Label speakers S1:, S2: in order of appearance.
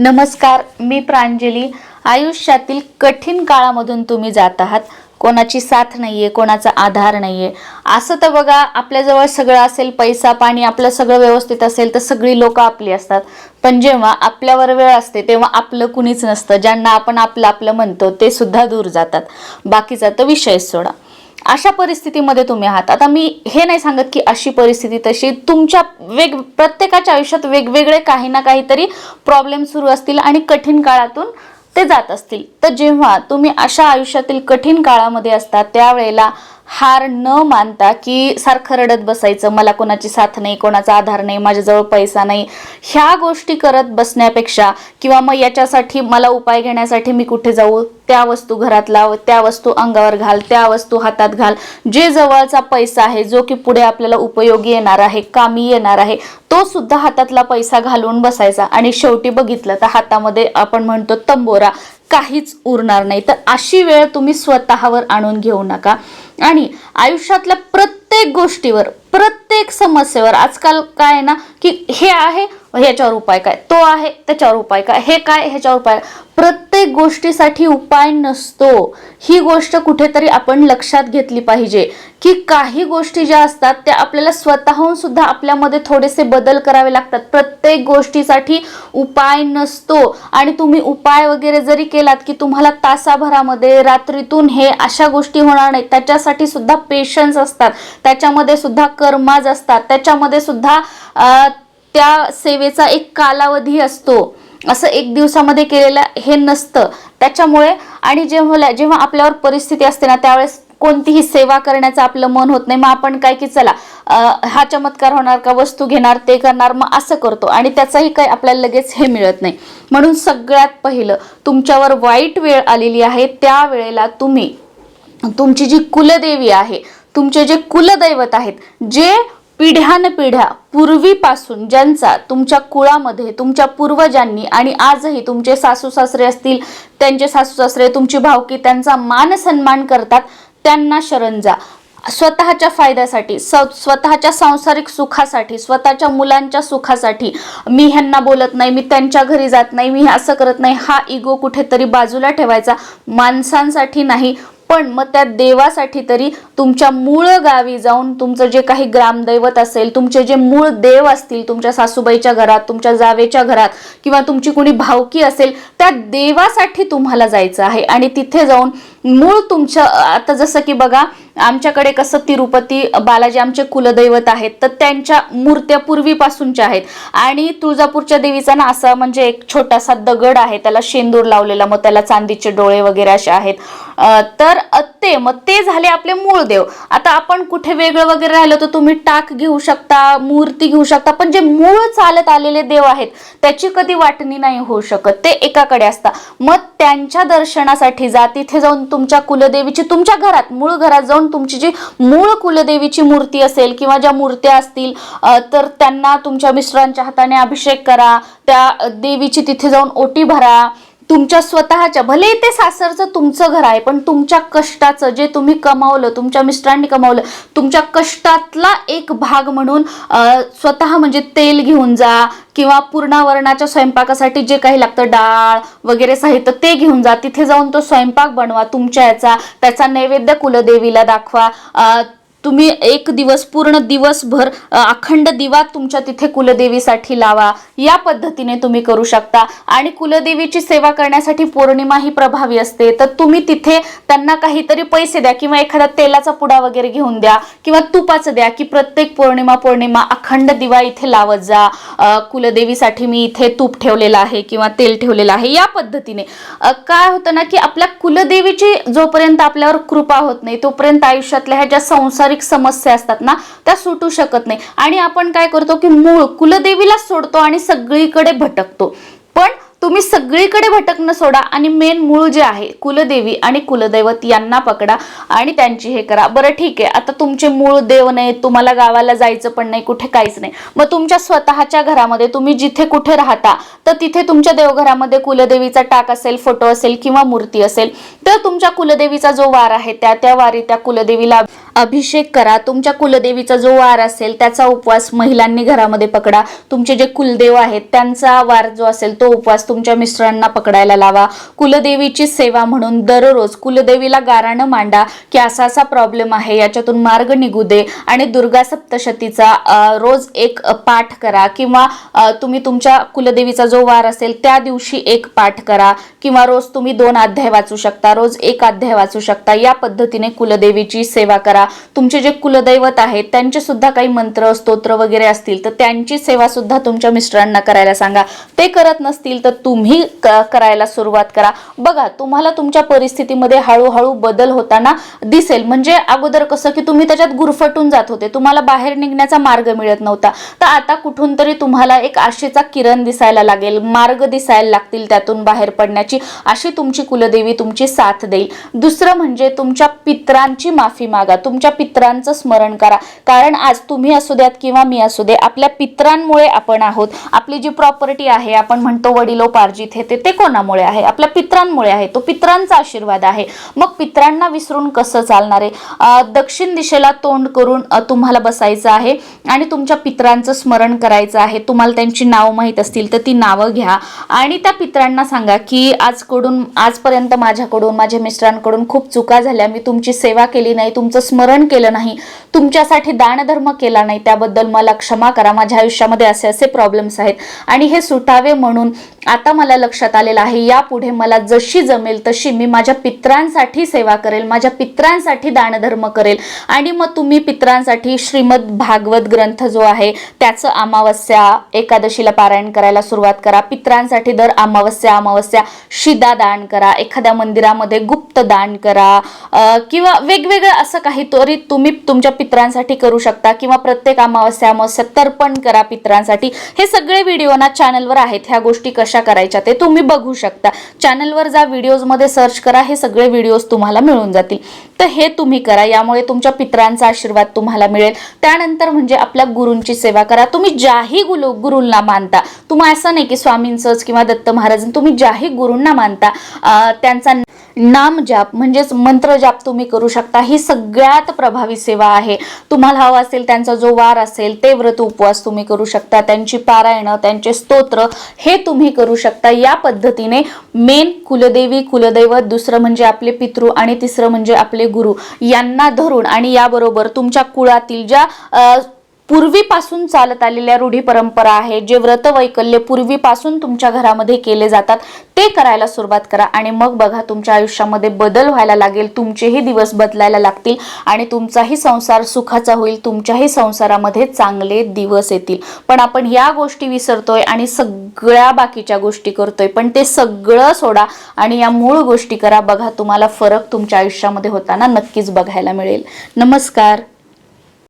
S1: नमस्कार मी प्रांजली. आयुष्यातील कठीण काळामधून तुम्ही जात आहात. कोणाची साथ नाही आहे कोणाचा आधार नाही आहे असं तर बघा आपल्याजवळ सगळं असेल पैसा पाणी आपलं सगळं व्यवस्थित असेल तर सगळी लोक आपली असतात. पण जेव्हा आपल्यावर वेळ असते तेव्हा आपलं कुणीच नसतं. ज्यांना आपण आपलं आपलं म्हणतो ते सुद्धा दूर जातात. बाकीचा तर विषयच सोडा. अशा परिस्थितीमध्ये तुम्ही आहात. आता मी हे नाही सांगत की अशी परिस्थिती तशी. तुमच्या वेग प्रत्येकाच्या आयुष्यात वेगवेगळे काही ना काहीतरी प्रॉब्लेम सुरू असतील आणि कठीण काळातून ते जात असतील. तर जेव्हा तुम्ही अशा आयुष्यातील कठीण काळामध्ये असता त्यावेळेला हार न मानता की सारखं रडत बसायचं मला कोणाची साथ नाही कोणाचा आधार नाही माझ्याजवळ पैसा नाही ह्या गोष्टी करत बसण्यापेक्षा किंवा मग याच्यासाठी मला उपाय घेण्यासाठी मी कुठे जाऊ त्या वस्तू घरात लाव त्या वस्तू अंगावर घाल त्या वस्तू हातात घाल जे जवळचा पैसा आहे जो की पुढे आपल्याला उपयोगी येणार आहे कामी येणार आहे तो सुद्धा हातातला पैसा घालून बसायचा. आणि शेवटी बघितलं तर हातामध्ये आपण म्हणतो तंबोरा. काहीच उरणार नाही. तर अशी वेळ तुम्ही स्वतःवर आणून घेऊ नका. आणि आयुष्यातल्या प्रत्येक गोष्टीवर प्रत्येक समस्येवर आजकाल काय आहे ना की हे आहे ह्याच्यावर उपाय काय? तो आहे त्याच्यावर उपाय काय? हे काय? ह्याच्यावर उपाय प्रत्येक गोष्टीसाठी उपाय नसतो. ही गोष्ट कुठेतरी आपण लक्षात घेतली पाहिजे की काही गोष्टी ज्या असतात त्या आपल्याला स्वतःहून सुद्धा आपल्यामध्ये थोडेसे बदल करावे लागतात. प्रत्येक गोष्टीसाठी उपाय नसतो. आणि तुम्ही उपाय वगैरे जरी केलात की तुम्हाला तासाभरामध्ये रात्रीतून हे अशा गोष्टी होणार नाहीत. त्याच्यासाठी सुद्धा पेशन्स असतात. त्याच्यामध्ये सुद्धा कर्माज असतात. त्याच्यामध्ये सुद्धा त्या सेवेचा एक कालावधी असतो. असं एक दिवसामध्ये केलेलं हे नसतं. त्याच्यामुळे आणि जेव्हा जेव्हा आपल्यावर परिस्थिती असते ना त्यावेळेस कोणतीही सेवा करण्याचं आपलं मन होत नाही. मग आपण काय की चला हा चमत्कार होणार का? वस्तू घेणार ते करणार मग असं करतो. आणि त्याचाही काही आपल्याला लगेच हे मिळत नाही. म्हणून सगळ्यात पहिलं तुमच्यावर वाईट वेळ आलेली आहे त्या वेळेला तुम्ही तुमची जी कुलदेवी आहे तुमचे जे कुलदैवत आहेत जे पिढ्यानपिढ्या पूर्वीपासून ज्यांचा तुमच्या कुळामध्ये तुमच्या पूर्वजांनी आणि आजही तुमचे सासू सासरे असतील त्यांचे सासू सासरे तुमची भावकी त्यांचा मान सन्मान करतात त्यांना शरण जा. स्वतःच्या फायद्यासाठी स स्वतःच्या सांसारिक सुखासाठी स्वतःच्या मुलांच्या सुखासाठी. मी ह्यांना बोलत नाही मी त्यांच्या घरी जात नाही मी असं करत नाही. हा इगो कुठेतरी बाजूला ठेवायचा. माणसांसाठी नाही पण मग त्या देवासाठी तरी तुमच्या मूळ गावी जाऊन तुमचं जे काही ग्रामदैवत असेल तुमचे जे मूळ देव असतील तुमच्या सासूबाईच्या घरात तुमच्या जावेच्या घरात किंवा तुमची कुणी भावकी असेल त्या देवासाठी तुम्हाला जायचं आहे. आणि तिथे जाऊन मूळ तुमच्या आता जसं की बघा आमच्याकडे कसं तिरुपती बालाजी आमचे कुलदैवत आहेत तर त्यांच्या मूर्त्या पूर्वीपासूनच्या आहेत. आणि तुळजापूरच्या देवीचा ना असा म्हणजे एक छोटासा दगड आहे त्याला शेंदूर लावलेला मग त्याला चांदीचे डोळे वगैरे असे आहेत. तर ते मग ते झाले आपले मूळ देव. आता आपण कुठे वेगळं वगैरे राहिलं तर तुम्ही टाक घेऊ शकता मूर्ती घेऊ शकता पण जे मूळ चालत आलेले देव आहेत त्याची कधी वाटणी नाही होऊ शकत. ते एकाकडे असतात. मग त्यांच्या दर्शनासाठी जा तिथे जाऊन तुमच्या कुलदेवीची तुमच्या घरात मूळ घरात जाऊन तुमची जी मूळ कुलदेवीची मूर्ती असेल किंवा ज्या मूर्त्या असतील तर त्यांना तुमच्या मिस्टरांच्या हाताने अभिषेक करा त्या देवीची तिथे जाऊन ओटी भरा तुमच्या स्वतःच्या भले ते सासरचं तुमचं घर आहे पण तुमच्या कष्टाचं जे तुम्ही कमावलं तुमच्या मिस्टरांनी कमावलं तुमच्या कष्टातला एक भाग म्हणून स्वतः म्हणजे तेल घेऊन जा किंवा पूर्णावरणाच्या स्वयंपाकासाठी जे काही लागतं डाळ वगैरे साहित्य ते घेऊन जा. तिथे जाऊन तो स्वयंपाक बनवा तुमच्या याचा त्याचा नैवेद्य कुलदेवीला दाखवा. तुम्ही एक दिवस पूर्ण दिवसभर अखंड दिवा तुमच्या तिथे कुलदेवीसाठी लावा. या पद्धतीने तुम्ही करू शकता. आणि कुलदेवीची सेवा करण्यासाठी पौर्णिमा ही प्रभावी असते. तर तुम्ही तिथे त्यांना काहीतरी पैसे द्या किंवा एखादा तेलाचा पुडा वगैरे घेऊन द्या किंवा तुपाचं द्या की प्रत्येक पौर्णिमा पौर्णिमा अखंड दिवा इथे लावत जा. कुलदेवीसाठी मी इथे तूप ठेवलेलं आहे किंवा तेल ठेवलेलं आहे. या पद्धतीने. काय होतं ना की आपल्या कुलदेवीची जोपर्यंत आपल्यावर कृपा होत नाही तोपर्यंत आयुष्यातल्या ह्या ज्या संसार संसारिक समस्या असतात ना त्या सुटू शकत नाही. आणि आपण काय करतो की मूळ कुलदेवीला सोडतो आणि सगळीकडे भटकतो. पण तुम्ही सगळीकडे भटकणं सोडा आणि मेन मूळ जे आहे कुलदेवी आणि कुलदैवत यांना पकडा आणि त्यांची हे करा. बरं ठीक आहे आता तुमचे मूळ देव नाही तुम्हाला गावाला जायचं पण नाही कुठे काहीच नाही. मग तुमच्या स्वतःच्या घरामध्ये तुम्ही जिथे कुठे राहता तर तिथे तुमच्या देवघरामध्ये कुलदेवीचा टाक असेल फोटो असेल किंवा मूर्ती असेल तर तुमच्या कुलदेवीचा जो वार आहे त्या त्या वारी त्या कुलदेवीला अभिषेक करा. तुमच्या कुलदेवीचा जो वार असेल त्याचा उपवास महिलांनी घरामध्ये पकडा. तुमचे जे कुलदेव आहेत त्यांचा वार जो असेल तो उपवास तुमच्या मिस्टरांना पकडायला लावा. कुलदेवीची सेवा म्हणून दररोज कुलदेवीला गाराणं मांडा की असा असा प्रॉब्लेम आहे याच्यातून मार्ग निघू दे. आणि दुर्गा सप्तशतीचा रोज एक पाठ करा किंवा तुम्ही तुमच्या कुलदेवीचा जो वार असेल त्या दिवशी एक पाठ करा किंवा रोज तुम्ही दोन अध्याय वाचू शकता रोज एक अध्याय वाचू शकता. या पद्धतीने कुलदेवीची सेवा करा. तुमचे जे कुलदैवत आहेत त्यांचे सुद्धा काही मंत्र स्तोत्र वगैरे असतील तर त्यांची सेवा सुद्धा तुमच्या मिस्टरांना करायला सांगा. ते करत नसतील तर तुम्ही क- करायला सुरुवात करा. बघा तुम्हाला तुमच्या परिस्थितीमध्ये हळूहळू बदल होताना दिसेल. म्हणजे अगोदर कसं की तुम्ही त्याच्यात गुरफटून जात होते. तुम्हाला बाहेर निघण्याचा मार्ग मिळत नव्हता. तर आता कुठून तरी तुम्हाला एक आशेचा किरण दिसायला लागेल. मार्ग दिसायला लागतील त्यातून बाहेर पडण्याची. अशी तुमची कुलदेवी तुमची साथ देईल. दुसरं म्हणजे तुमच्या पित्रांची माफी मागा. तुमच्या पित्रांचं स्मरण करा. कारण आज तुम्ही असू द्यात किंवा मी असू दे आपल्या पित्रांमुळे आपण आहोत. आपली जी प्रॉपर्टी आहे आपण म्हणतो वडिलोपार्जित हे ते ते कोणामुळे आहे? आपल्या पित्रांमुळे आहे. तो पित्रांचा आशीर्वाद आहे. मग पित्रांना विसरून कसं चालणार आहे? दक्षिण दिशेला तोंड करून तुम्हाला बसायचं आहे आणि तुमच्या पित्रांचं स्मरण करायचं आहे. तुम्हाला त्यांची नावं माहीत असतील तर ती नावं घ्या. आणि त्या पित्रांना सांगा की आजकडून आजपर्यंत माझ्याकडून माझ्या मिस्टरांकडून खूप चुका झाल्या. मी तुमची सेवा केली नाही तुमचं स्मरण केलं नाही. तुमच्यासाठी दानधर्म केला नाही. त्याबद्दल मला क्षमा करा. माझ्या आयुष्यामध्ये असे असे प्रॉब्लेम्स आहेत. आणि हे सुटावे म्हणून आता मला लक्षात आलेलं आहे यापुढे मला जशी जमेल तशी मी माझ्या पित्रांसाठी सेवा करेल माझ्या पित्रांसाठी दानधर्म करेल. आणि मग तुम्ही पित्रांसाठी श्रीमद भागवत ग्रंथ जो आहे त्याचं अमावस्या एकादशीला पारायण करायला सुरुवात करा. पित्रांसाठी दर अमावस्या अमावस्या शिदा दान करा. एखाद्या मंदिरामध्ये गुप्त दान करा. किंवा वेगवेगळं असं काहीतरी तुम्ही तुमच्या पित्रांसाठी करू शकता किंवा प्रत्येक अमावस्या अमावस्या तर्पण करा पित्रांसाठी. हे सगळे व्हिडिओ ना चॅनलवर आहेत. ह्या गोष्टी कशा करायच्या ते तुम्ही बघू शकता. चॅनलवर जा व्हिडिओजमध्ये सर्च करा हे सगळे व्हिडिओज तुम्हाला मिळून जातील. तर हे तुम्ही करा यामुळे तुमच्या पित्रांचा आशीर्वाद तुम्हाला मिळेल. त्यानंतर म्हणजे आपल्या गुरूंची सेवा करा. तुम्ही ज्याही गुरु गुरूंना मानता तुम्हाला असं नाही की स्वामींचंच किंवा दत्त महाराज तुम्ही ज्याही गुरूंना मानता त्यांचा नाम जाप म्हणजेच मंत्र जाप तुम्ही करू शकता. ही सगळ्यात प्रभावी सेवा आहे. तुम्हाला हवा असेल त्यांचा जो वार असेल ते व्रत उपवास तुम्ही करू शकता. त्यांची पारायणं त्यांचे स्तोत्र हे तुम्ही करू शकता. या पद्धतीने मेन कुलदेवी कुलदैवत दुसरं म्हणजे आपले पितृ आणि तिसरं म्हणजे आपले गुरु यांना धरून आणि याबरोबर तुमच्या कुळातील ज्या पूर्वीपासून चालत आलेल्या रूढी परंपरा आहे जे व्रत वैकल्य पूर्वीपासून तुमच्या घरामध्ये केले जातात ते करायला सुरुवात करा आणि मग बघा तुमच्या आयुष्यामध्ये बदल व्हायला लागेल तुमचेही दिवस बदलायला लागतील आणि तुमचाही संसार सुखाचा होईल तुमच्याही संसारामध्ये चांगले दिवस येतील. पण आपण या गोष्टी विसरतोय आणि सगळ्या बाकीच्या गोष्टी करतोय पण ते सगळं सोडा आणि या मूळ गोष्टी करा. बघा तुम्हाला फरक तुमच्या आयुष्यामध्ये होताना नक्कीच बघायला मिळेल. नमस्कार.